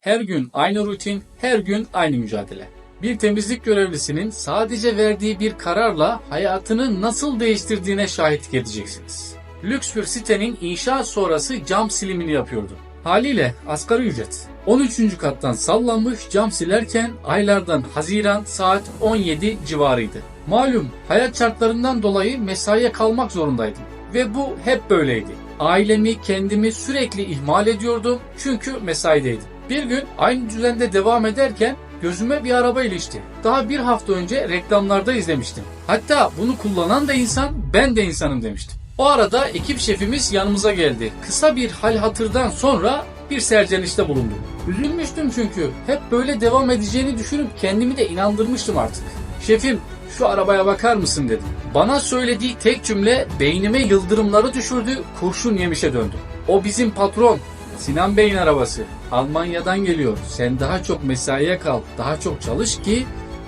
Her gün aynı rutin, her gün aynı mücadele. Bir temizlik görevlisinin sadece verdiği bir kararla hayatını nasıl değiştirdiğine şahitlik edeceksiniz. Lüks bir sitenin inşaat sonrası cam silimini yapıyordu. Haliyle asgari ücret. 13. kattan sallanmış cam silerken aylardan Haziran saat 17 civarıydı. Malum hayat şartlarından dolayı mesaiye kalmak zorundaydım. Ve bu hep böyleydi. Ailemi, kendimi sürekli ihmal ediyordum çünkü mesaideydim. Bir gün aynı düzende devam ederken gözüme bir araba ilişti. Daha bir hafta önce reklamlarda izlemiştim. Hatta bunu kullanan da insan, ben de insanım demiştim. O arada ekip şefimiz yanımıza geldi. Kısa bir hal hatırdan sonra bir serzenişte bulundu. Üzülmüştüm çünkü hep böyle devam edeceğini düşünüp kendimi de inandırmıştım artık. Şefim şu arabaya bakar mısın dedim. Bana söylediği tek cümle beynime yıldırımları düşürdü, kurşun yemişe döndü. O bizim patron. Sinan Bey'in arabası. Almanya'dan geliyor. Sen daha çok mesaiye kal, daha çok çalış ki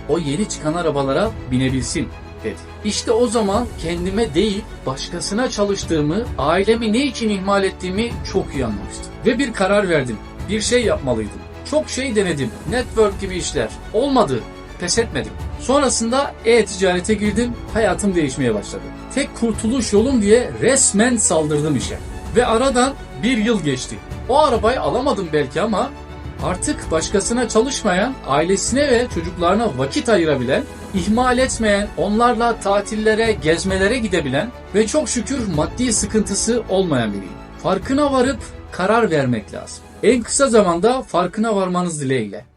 o yeni çıkan arabalara binebilsin dedi. İşte o zaman kendime değil başkasına çalıştığımı, ailemi ne için ihmal ettiğimi çok iyi anlamıştım. Ve bir karar verdim. Bir şey yapmalıydım. Çok şey denedim. Network gibi işler. Olmadı. Pes etmedim. Sonrasında e-ticarete girdim. Hayatım değişmeye başladı. Tek kurtuluş yolum diye resmen saldırdım işe. Ve aradan bir yıl geçti. O arabayı alamadım belki ama artık başkasına çalışmayan, ailesine ve çocuklarına vakit ayırabilen, ihmal etmeyen, onlarla tatillere, gezmelere gidebilen ve çok şükür maddi sıkıntısı olmayan biriyim. Farkına varıp karar vermek lazım. En kısa zamanda farkına varmanız dileğiyle.